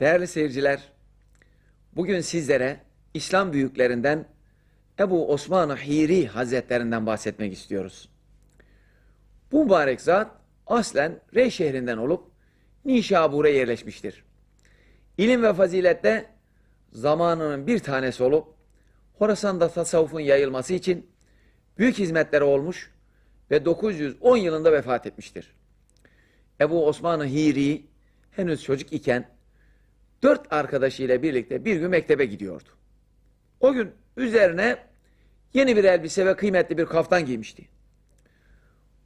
Değerli seyirciler, bugün sizlere İslam büyüklerinden Ebu Osman Hiri Hazretlerinden bahsetmek istiyoruz. Bu mübarek zat aslen Rey şehrinden olup Nişabur'a yerleşmiştir. İlim ve fazilette zamanının bir tanesi olup Horasan'da tasavvufun yayılması için büyük hizmetleri olmuş ve 910 yılında vefat etmiştir. Ebu Osman Hiri henüz çocuk iken dört arkadaşıyla birlikte bir gün mektebe gidiyordu. O gün üzerine yeni bir elbise ve kıymetli bir kaftan giymişti.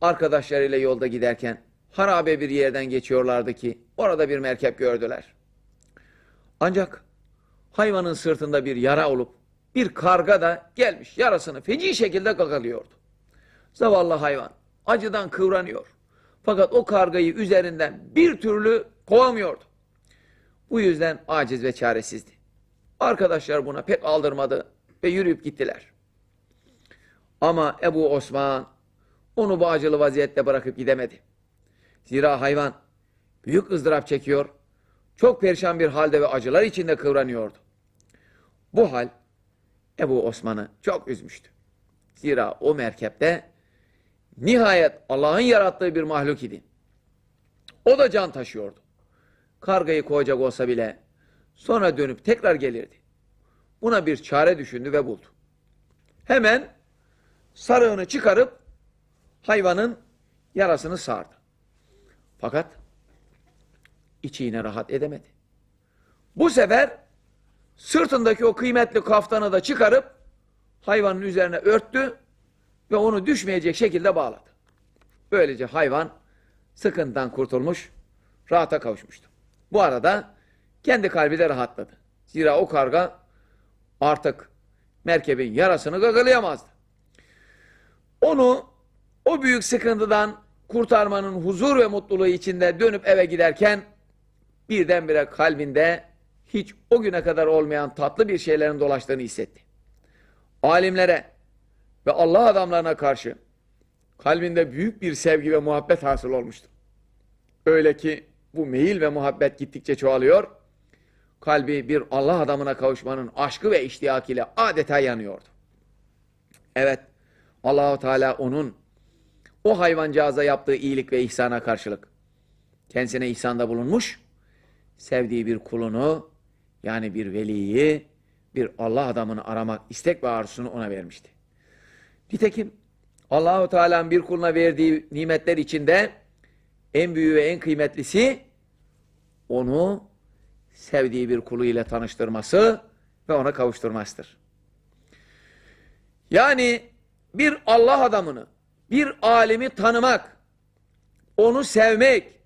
Arkadaşlarıyla yolda giderken harabe bir yerden geçiyorlardı ki orada bir merkep gördüler. Ancak hayvanın sırtında bir yara olup bir karga da gelmiş yarasını feci şekilde gagalıyordu. Zavallı hayvan acıdan kıvranıyor. Fakat o kargayı üzerinden bir türlü kovamıyordu. Bu yüzden aciz ve çaresizdi. Arkadaşlar buna pek aldırmadı ve yürüyüp gittiler. Ama Ebu Osman onu bu acılı vaziyette bırakıp gidemedi. Zira hayvan büyük ızdırap çekiyor, çok perişan bir halde ve acılar içinde kıvranıyordu. Bu hal Ebu Osman'ı çok üzmüştü. Zira o merkepte nihayet Allah'ın yarattığı bir mahluk idi. O da can taşıyordu. Kargayı koyacak olsa bile sonra dönüp tekrar gelirdi. Buna bir çare düşündü ve buldu. Hemen sarığını çıkarıp hayvanın yarasını sardı. Fakat içi yine rahat edemedi. Bu sefer sırtındaki o kıymetli kaftanı da çıkarıp hayvanın üzerine örttü ve onu düşmeyecek şekilde bağladı. Böylece hayvan sıkıntıdan kurtulmuş, rahata kavuşmuştu. Bu arada kendi kalbi de rahatladı. Zira o karga artık merkebin yarasını gagalayamazdı. Onu o büyük sıkıntıdan kurtarmanın huzur ve mutluluğu içinde dönüp eve giderken birdenbire kalbinde hiç o güne kadar olmayan tatlı bir şeylerin dolaştığını hissetti. Alimlere ve Allah adamlarına karşı kalbinde büyük bir sevgi ve muhabbet hasıl olmuştu. Öyle ki bu meyil ve muhabbet gittikçe çoğalıyor. Kalbi bir Allah adamına kavuşmanın aşkı ve iştiyak ile adeta yanıyordu. Evet, Allahu Teala onun o hayvancağıza yaptığı iyilik ve ihsana karşılık kendisine ihsanda bulunmuş, sevdiği bir kulunu yani bir veliyi, bir Allah adamını aramak istek ve arzusunu ona vermişti. Nitekim Allahu Teala'nın bir kuluna verdiği nimetler içinde en büyüğü ve en kıymetlisi onu sevdiği bir kulu ile tanıştırması ve ona kavuşturmasıdır. Yani bir Allah adamını, bir alimi tanımak, onu sevmek,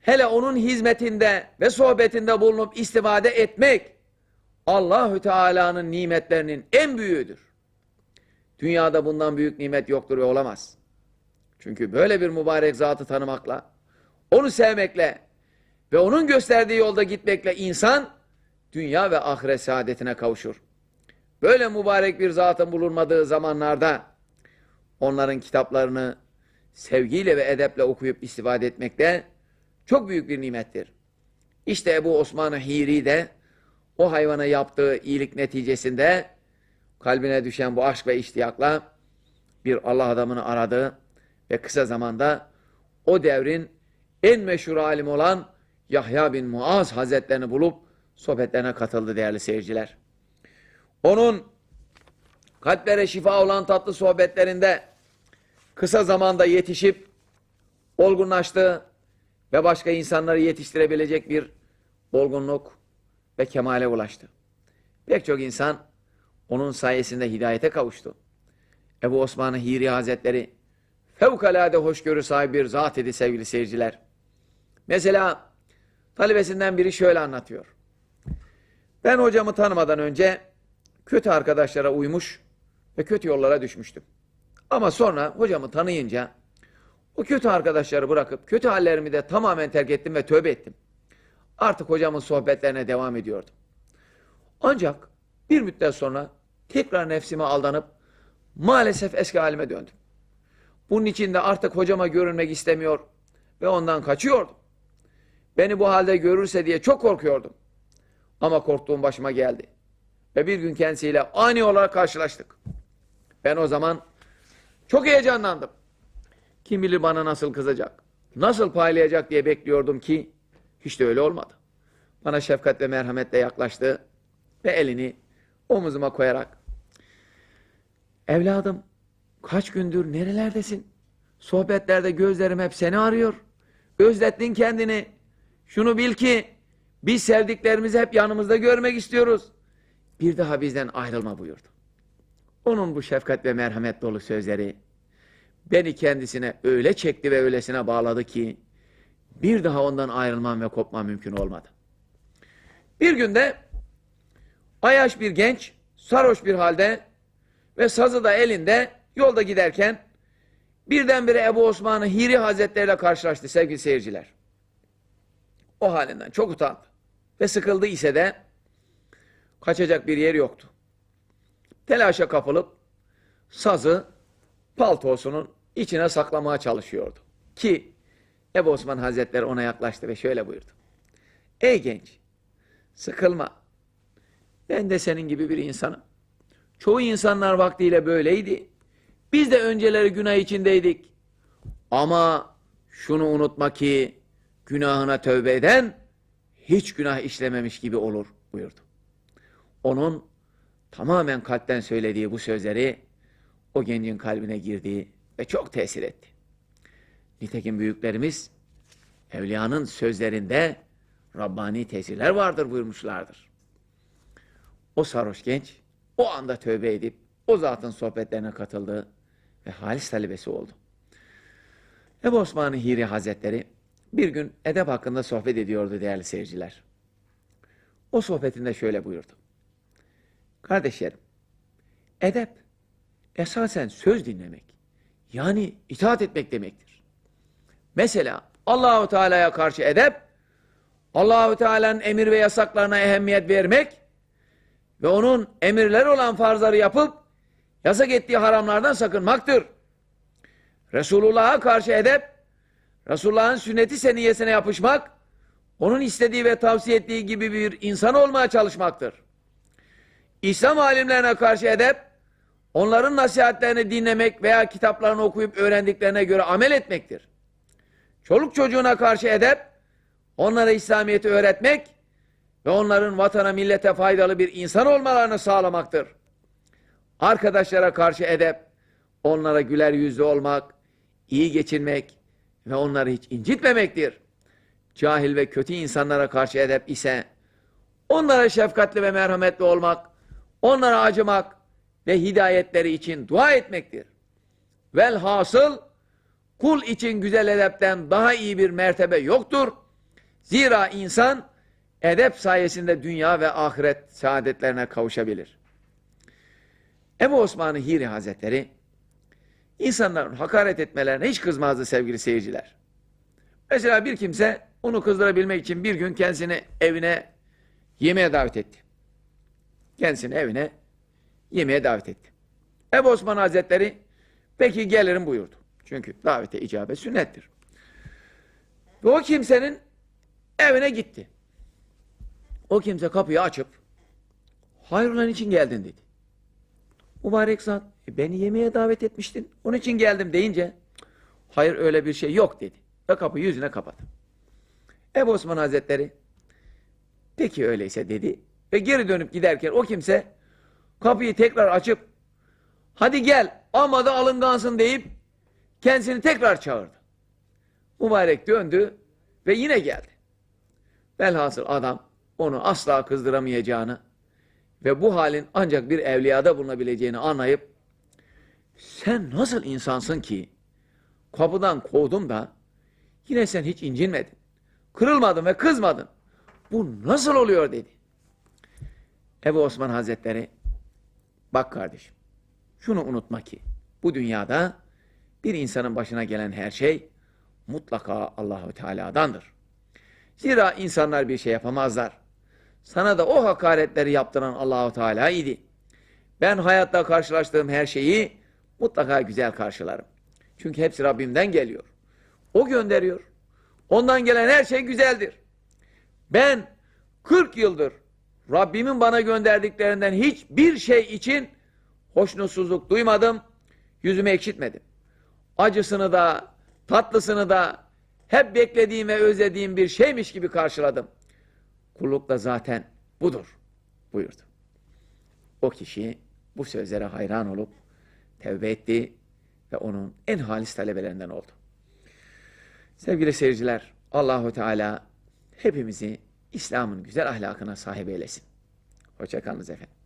hele onun hizmetinde ve sohbetinde bulunup istifade etmek Allahü Teala'nın nimetlerinin en büyüğüdür. Dünyada bundan büyük nimet yoktur ve olamaz. Çünkü böyle bir mübarek zatı tanımakla, onu sevmekle ve onun gösterdiği yolda gitmekle insan dünya ve ahiret saadetine kavuşur. Böyle mübarek bir zatın bulunmadığı zamanlarda onların kitaplarını sevgiyle ve edeple okuyup istifade etmekte çok büyük bir nimettir. İşte bu Osman Hiri de o hayvana yaptığı iyilik neticesinde kalbine düşen bu aşk ve iştiyakla bir Allah adamını aradı ve kısa zamanda o devrin en meşhur alim olan Yahya bin Muaz Hazretlerini bulup sohbetlerine katıldı değerli seyirciler. Onun kalplere şifa olan tatlı sohbetlerinde kısa zamanda yetişip olgunlaştı ve başka insanları yetiştirebilecek bir olgunluk ve kemale ulaştı. Pek çok insan onun sayesinde hidayete kavuştu. Ebu Osman Hiri Hazretleri fevkalade hoşgörü sahibi bir zat idi sevgili seyirciler. Mesela talebesinden biri şöyle anlatıyor. Ben hocamı tanımadan önce kötü arkadaşlara uymuş ve kötü yollara düşmüştüm. Ama sonra hocamı tanıyınca o kötü arkadaşları bırakıp kötü hallerimi de tamamen terk ettim ve tövbe ettim. Artık hocamın sohbetlerine devam ediyordum. Ancak bir müddet sonra tekrar nefsime aldanıp maalesef eski halime döndüm. Bunun için de artık hocama görünmek istemiyor ve ondan kaçıyordum. beni bu halde görürse diye çok korkuyordum. Ama korktuğum başıma geldi. Ve bir gün kendisiyle ani olarak karşılaştık. Ben o zaman çok heyecanlandım. Kim bilir bana nasıl kızacak, nasıl paylayacak diye bekliyordum ki hiç de öyle olmadı. Bana şefkat ve merhametle yaklaştı ve elini omuzuma koyarak Evladım kaç gündür nerelerdesin? Sohbetlerde gözlerim hep seni arıyor. Özlettin kendini. Şunu bil ki biz sevdiklerimizi hep yanımızda görmek istiyoruz. Bir daha bizden ayrılma buyurdu. Onun bu şefkat ve merhamet dolu sözleri beni kendisine öyle çekti ve öylesine bağladı ki bir daha ondan ayrılmam ve kopmam mümkün olmadı. Bir günde Ayaş bir genç sarhoş bir halde ve sazı da elinde yolda giderken birdenbire Ebu Osman'ı Hiri Hazretleri ile karşılaştı sevgili seyirciler. O halinden çok utandı ve sıkıldı ise de kaçacak bir yer yoktu. Telaşa kapılıp sazı paltosunun içine saklamaya çalışıyordu. Ki Ebu Osman Hazretleri ona yaklaştı ve şöyle buyurdu. Ey genç, sıkılma. Ben de senin gibi bir insanım. Çoğu insanlar vaktiyle böyleydi. Biz de önceleri günah içindeydik. Ama şunu unutma ki günahına tövbe eden hiç günah işlememiş gibi olur buyurdu. Onun tamamen kalpten söylediği bu sözleri o gencin kalbine girdi ve çok tesir etti. Nitekim büyüklerimiz evliyanın sözlerinde Rabbani tesirler vardır buyurmuşlardır. O sarhoş genç o anda tövbe edip o zatın sohbetlerine katıldı ve halis talebesi oldu. Ebu Osman Hiri Hazretleri bir gün edep hakkında sohbet ediyordu değerli seyirciler. O sohbetinde şöyle buyurdu. Kardeşlerim, edep esasen söz dinlemek, yani itaat etmek demektir. Mesela Allahu Teala'ya karşı edep, Allahu Teala'nın emir ve yasaklarına ehemmiyet vermek ve onun emirleri olan farzları yapıp yasak ettiği haramlardan sakınmaktır. Resulullah'a karşı edep, Resulullah'ın sünneti seniyesine yapışmak, onun istediği ve tavsiye ettiği gibi bir insan olmaya çalışmaktır. İslam alimlerine karşı edep, onların nasihatlerini dinlemek veya kitaplarını okuyup öğrendiklerine göre amel etmektir. Çoluk çocuğuna karşı edep, onlara İslamiyet'i öğretmek ve onların vatana millete faydalı bir insan olmalarını sağlamaktır. Arkadaşlara karşı edep, onlara güler yüzlü olmak, iyi geçinmek ve onları hiç incitmemektir. Cahil ve kötü insanlara karşı edep ise onlara şefkatli ve merhametli olmak, onlara acımak ve hidayetleri için dua etmektir. Velhasıl kul için güzel edepten daha iyi bir mertebe yoktur. Zira insan edep sayesinde dünya ve ahiret saadetlerine kavuşabilir. Ebu Osman Hiri Hazretleri insanların hakaret etmelerine hiç kızmazdı sevgili seyirciler. Mesela bir kimse onu kızdırabilmek için bir gün kendisini evine yemeğe davet etti. Kendisini evine yemeğe davet etti. Ebu Osman Hazretleri peki gelirim buyurdu. Çünkü davete icabet sünnettir. Ve o kimsenin evine gitti. O kimse kapıyı açıp hayrolan için geldin dedi. Mübarek zat e, beni yemeğe davet etmiştin. Onun için geldim deyince hayır öyle bir şey yok dedi. Ve kapıyı yüzüne kapadı. Ebu Osman Hazretleri peki öyleyse dedi. Ve geri dönüp giderken o kimse kapıyı tekrar açıp hadi gel ama da alıngansın deyip kendisini tekrar çağırdı. Mübarek döndü ve yine geldi. Velhasıl adam onu asla kızdıramayacağını ve bu halin ancak bir evliyada bulunabileceğini anlayıp sen nasıl insansın ki kapıdan kovdum da yine sen hiç incinmedin. Kırılmadın ve kızmadın. Bu nasıl oluyor dedi. Ebu Osman Hazretleri bak kardeşim şunu unutma ki bu dünyada bir insanın başına gelen her şey mutlaka Allahü Teala'dandır. Zira insanlar bir şey yapamazlar. Sana da o hakaretleri yaptıran Allahu Teala idi. Ben hayatta karşılaştığım her şeyi mutlaka güzel karşılarım. Çünkü hepsi Rabbimden geliyor. O gönderiyor. Ondan gelen her şey güzeldir. Ben 40 yıldır Rabbimin bana gönderdiklerinden hiçbir şey için hoşnutsuzluk duymadım, yüzümü ekşitmedim. Acısını da, tatlısını da hep beklediğim ve özlediğim bir şeymiş gibi karşıladım. Kulluk da zaten budur buyurdu. O kişi bu sözlere hayran olup tevbe etti ve onun en halis talebelerinden oldu. Sevgili seyirciler, Allahu Teala hepimizi İslam'ın güzel ahlakına sahip eylesin. Hoşçakalınız efendim.